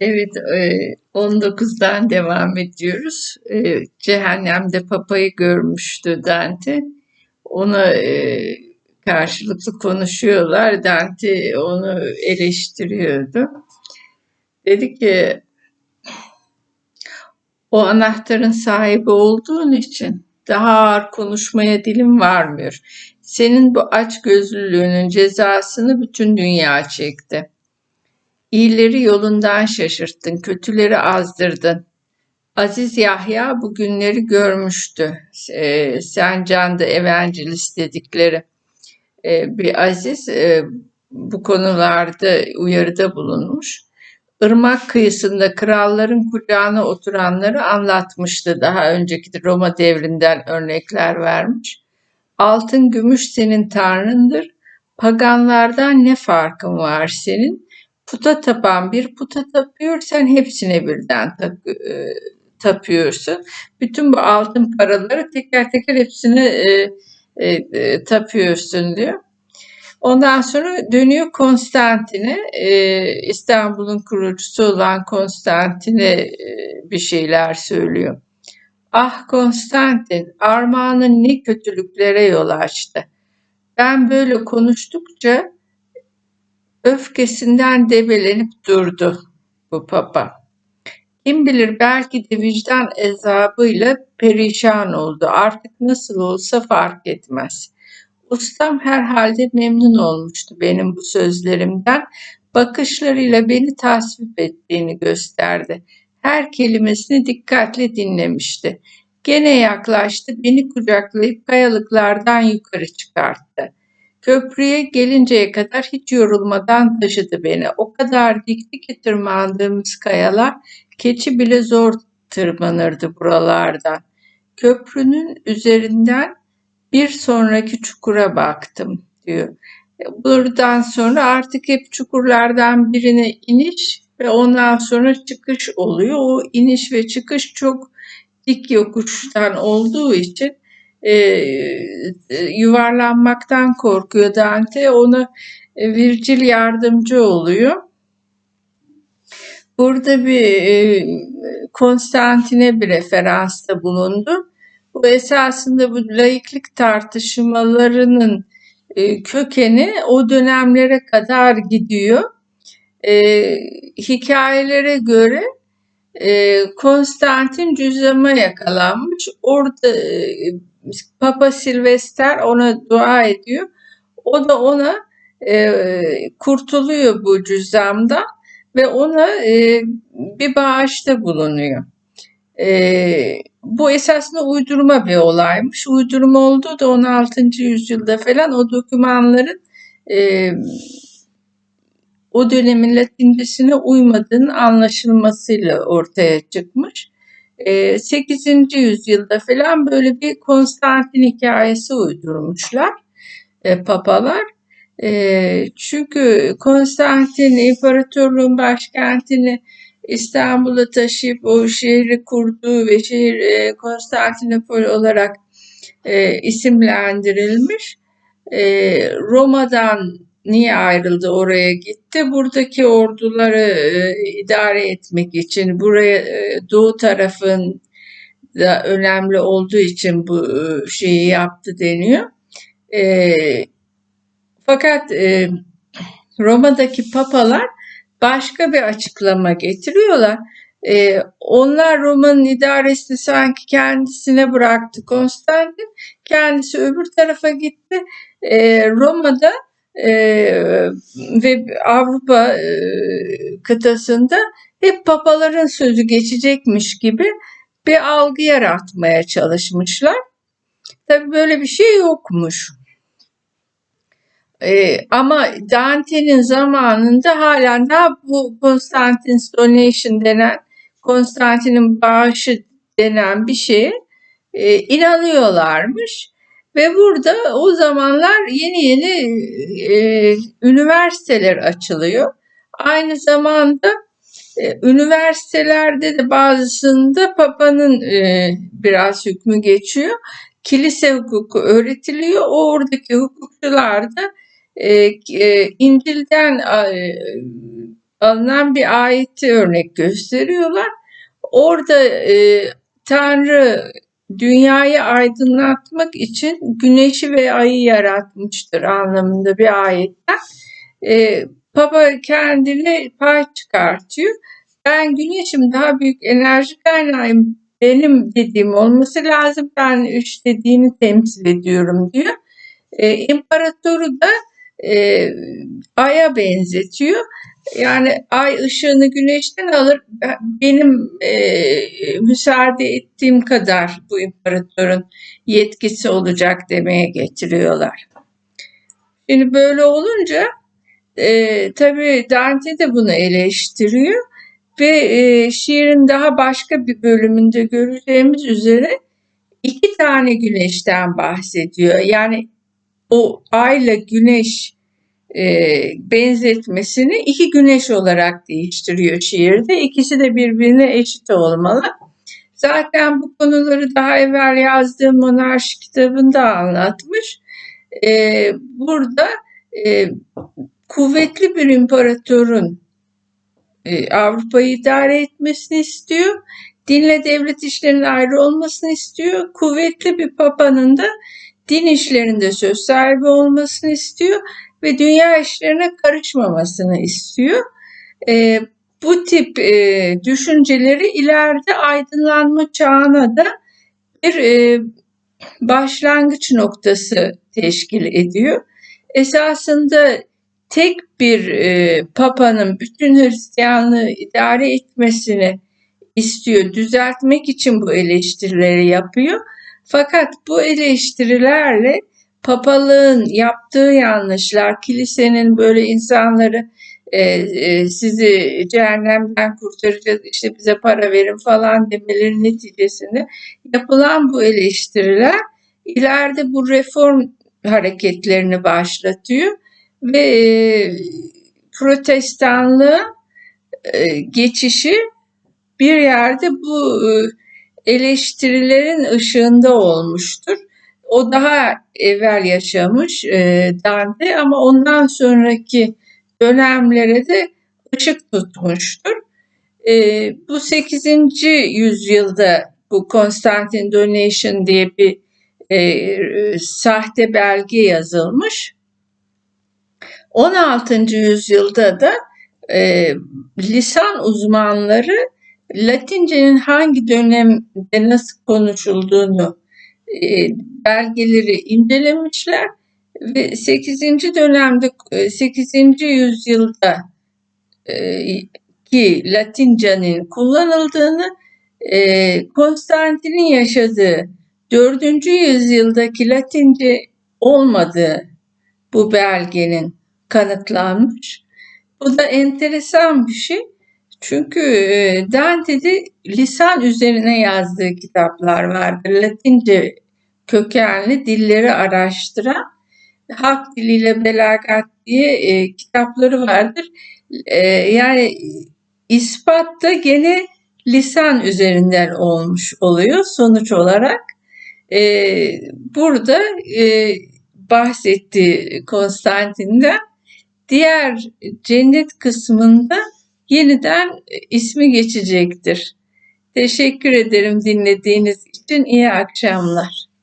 Evet, eee, 19'dan devam ediyoruz. Eee, cehennemde Papa'yı görmüştü Dante. Ona eee, karşılıklı konuşuyorlar. Dante onu eleştiriyordu. Dedi ki o anahtarın sahibi olduğun için daha ağır konuşmaya dilim varmıyor. Senin bu açgözlülüğünün cezasını bütün dünya çekti. İyileri yolundan şaşırttın, kötüleri azdırdın. Aziz Yahya bu günleri görmüştü. Eee Sen Can the Evangelist dedikleri eee, bir aziz eee, bu konularda uyarıda bulunmuş. Irmak kıyısında kralların kucağına oturanları anlatmıştı. Daha önceki Roma devrinden örnekler vermiş. Altın gümüş senin tanrındır. Paganlardan ne farkın var senin? Puta tapan bir puta tapıyor, sen hepsine birden tak- e, tapıyorsun. Bütün bu altın paraları teker teker hepsine e, e, e, tapıyorsun diyor. Ondan sonra dönüyor Konstantin'e, e, İstanbul'un kurucusu olan Konstantin'e e, bir şeyler söylüyor. Ah Konstantin, armağanın ne kötülüklere yol açtı. Ben böyle konuştukça öfkesinden debelenip durdu bu papa. Kim bilir belki de vicdan ezabıyla perişan oldu. Artık nasıl olsa fark etmez. Ustam herhalde memnun olmuştu benim bu sözlerimden. Bakışlarıyla beni tasvip ettiğini gösterdi. Her kelimesini dikkatle dinlemişti. Gene yaklaştı, beni kucaklayıp kayalıklardan yukarı çıkarttı. Köprüye gelinceye kadar hiç yorulmadan taşıdı beni. O kadar dikti ki tırmandığımız kayalar, keçi bile zor tırmanırdı buralardan. Köprünün üzerinden bir sonraki çukura baktım diyor. Buradan sonra artık hep çukurlardan birine iniş ve ondan sonra çıkış oluyor. O iniş ve çıkış çok dik yokuştan olduğu için e, yuvarlanmaktan korkuyor Dante. Ona e, Virgil yardımcı oluyor. Burada bir e, Konstantin'e bir referansta bulundu. Bu esasında bu laiklik tartışmalarının e, kökeni o dönemlere kadar gidiyor. E, hikayelere göre e, Konstantin cüzzama yakalanmış. Orada e, Papa Silvester ona dua ediyor. O da ona e, kurtuluyor bu cüzzamda ve ona e, bir bağışta bulunuyor. E, bu esasında uydurma bir olaymış. Uydurma olduğu da 16. yüzyılda falan o dokümanların e, o dönemin Latincesine uymadığının anlaşılmasıyla ortaya çıkmış. E, 8. yüzyılda falan böyle bir Konstantin hikayesi uydurmuşlar e, papalar. E, çünkü Konstantin imparatorluğun başkentini İstanbul'a taşıyıp o şehri kurduğu ve şehir e, Konstantinopol olarak e, isimlendirilmiş. Roma'dan niye ayrıldı oraya gitti? Buradaki orduları e, idare etmek için buraya e, doğu tarafın da önemli olduğu için bu e, şeyi yaptı deniyor. E, fakat e, Roma'daki papalar başka bir açıklama getiriyorlar. Ee, onlar Roma'nın idaresini sanki kendisine bıraktı Konstantin. Kendisi öbür tarafa gitti. Ee, Roma'da e, ve Avrupa e, kıtasında hep papaların sözü geçecekmiş gibi bir algı yaratmaya çalışmışlar. Tabii böyle bir şey yokmuş. Ee, ama Dante'nin zamanında halen daha bu Constantine's Donation denen Konstantin'in bağışı denen bir şeye e, inanıyorlarmış. Ve burada o zamanlar yeni yeni e, üniversiteler açılıyor. Aynı zamanda e, üniversitelerde de bazısında Papa'nın e, biraz hükmü geçiyor. Kilise hukuku öğretiliyor. Oradaki hukukçular da e, e, İncil'den e, alınan bir ayeti örnek gösteriyorlar. Orada e, Tanrı dünyayı aydınlatmak için güneşi ve ayı yaratmıştır anlamında bir ayetten. E, Papa kendine pay çıkartıyor. Ben güneşim daha büyük enerji kaynağıyım. Benim dediğim olması lazım. Ben üç dediğini temsil ediyorum diyor. E, imparatoru da e, aya benzetiyor. Yani ay ışığını güneşten alır. Benim e, müsaade ettiğim kadar bu imparatorun yetkisi olacak demeye getiriyorlar. Şimdi böyle olunca e, tabii Dante de bunu eleştiriyor ve e, şiirin daha başka bir bölümünde göreceğimiz üzere iki tane güneşten bahsediyor. Yani o ayla güneş benzetmesini iki güneş olarak değiştiriyor şiirde. İkisi de birbirine eşit olmalı. Zaten bu konuları daha evvel yazdığım Monarşi kitabında anlatmış. E, burada e, kuvvetli bir imparatorun e, Avrupa'yı idare etmesini istiyor. Dinle devlet işlerinin ayrı olmasını istiyor. Kuvvetli bir papanın da din işlerinde söz sahibi olmasını istiyor ve dünya işlerine karışmamasını istiyor. E, bu tip e, düşünceleri ileride aydınlanma çağına da bir e, başlangıç noktası teşkil ediyor. Esasında tek bir e, papanın bütün Hristiyanlığı idare etmesini istiyor, düzeltmek için bu eleştirileri yapıyor. Fakat bu eleştirilerle papalığın yaptığı yanlışlar, kilisenin böyle insanları e, e, sizi cehennemden kurtaracağız, işte bize para verin falan demeleri neticesinde yapılan bu eleştiriler ileride bu reform hareketlerini başlatıyor ve e, protestanlığa e, geçişi bir yerde bu e, eleştirilerin ışığında olmuştur. O daha evvel yaşamış e, Dante ama ondan sonraki dönemlere de ışık tutmuştur. E, bu 8. yüzyılda bu Constantine Donation diye bir e, sahte belge yazılmış. 16. yüzyılda da e, lisan uzmanları Latince'nin hangi dönemde nasıl konuşulduğunu belgeleri incelemişler ve 8. dönemde 8. E, yüzyılda e, ki Latince'nin kullanıldığını e, Konstantin'in yaşadığı 4. yüzyıldaki Latince olmadığı bu belgenin kanıtlanmış. Bu da enteresan bir şey. Çünkü e, Dante'de lisan üzerine yazdığı kitaplar vardır. Latince kökenli dilleri araştıran halk diliyle belagat diye e, kitapları vardır. E, yani ispat da gene lisan üzerinden olmuş oluyor sonuç olarak. E, burada e, bahsettiği Konstantin'den diğer cennet kısmında yeniden ismi geçecektir. Teşekkür ederim dinlediğiniz için. İyi akşamlar.